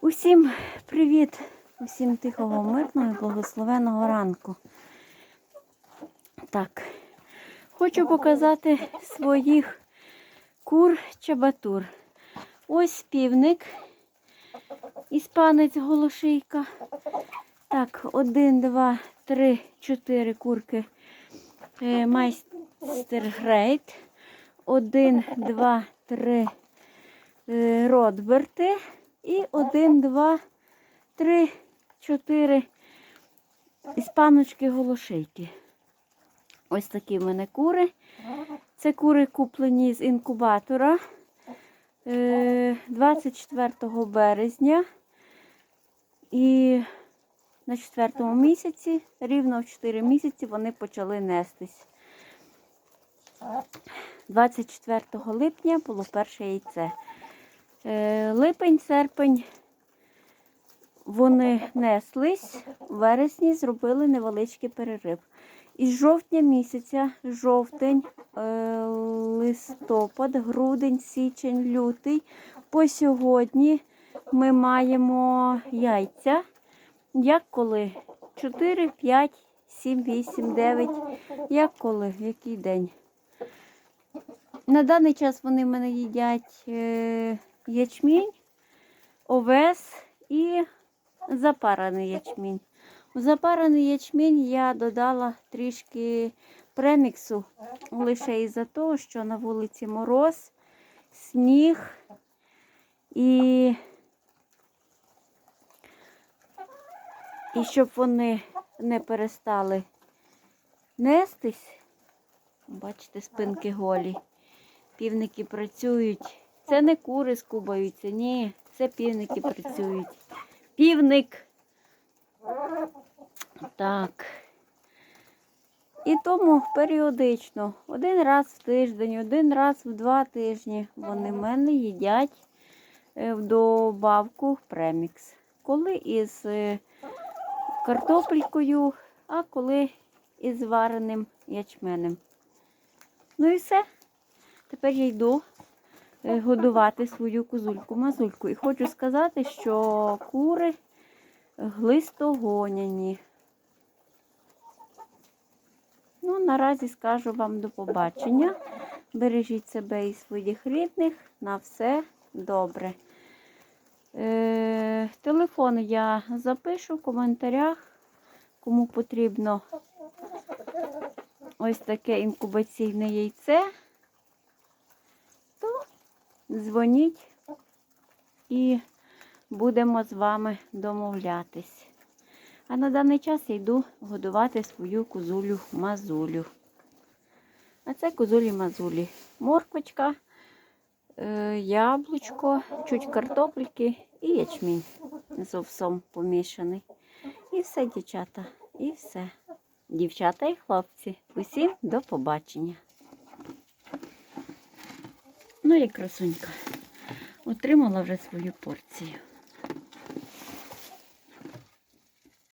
Усім привіт, усім тихого, мирного і благословеного ранку. Так, хочу показати своїх кур чабатур. Ось півник, іспанець голошийка. Так, один, два, три, чотири курки. Е, Майстер Грейт. Один, два, три е, Родберти. І один, два, три, чотири іспаночки голошейки. Ось такі в мене кури. Це кури куплені з інкубатора е, 24 березня. І на 4 місяці, рівно в 4 місяці, вони почали нестись. 24 липня було перше яйце. Е, Липень, серпень вони неслись, в вересні зробили невеличкий перерив. Із жовтня місяця, жовтень, е, листопад, грудень, січень, лютий. По сьогодні ми маємо яйця. Як коли? 4, 5, 7, 8, 9. Як коли? В який день? На даний час вони в мене їдять е, ячмінь, овес і запараний ячмінь. У запараний ячмінь я додала трішки преміксу лише із-за того, що на вулиці мороз, сніг і, і щоб вони не перестали нестись. Бачите, спинки голі. Півники працюють. Це не кури скубаються, ні, це півники працюють. Півник. Так. І тому періодично, один раз в тиждень, один раз в два тижні вони в мене їдять е, в добавку премікс. Коли із е, картопелькою, а коли із вареним ячменем. Ну і все. Тепер я йду годувати свою козульку-мазульку. І хочу сказати, що кури глистогоняні. Ну, наразі скажу вам до побачення. Бережіть себе і своїх рідних. На все добре. Е, телефон я запишу в коментарях, кому потрібно ось таке інкубаційне яйце, дзвоніть і будемо з вами домовлятись. А на даний час я йду годувати свою козулю мазулю. А це козулі мазулі. Морквочка, е, яблучко, чуть картопельки і ячмінь з овсом помішаний. І все, дівчата, і все. Дівчата і хлопці. Усім до побачення. Ну і красунька. Отримала вже свою порцію.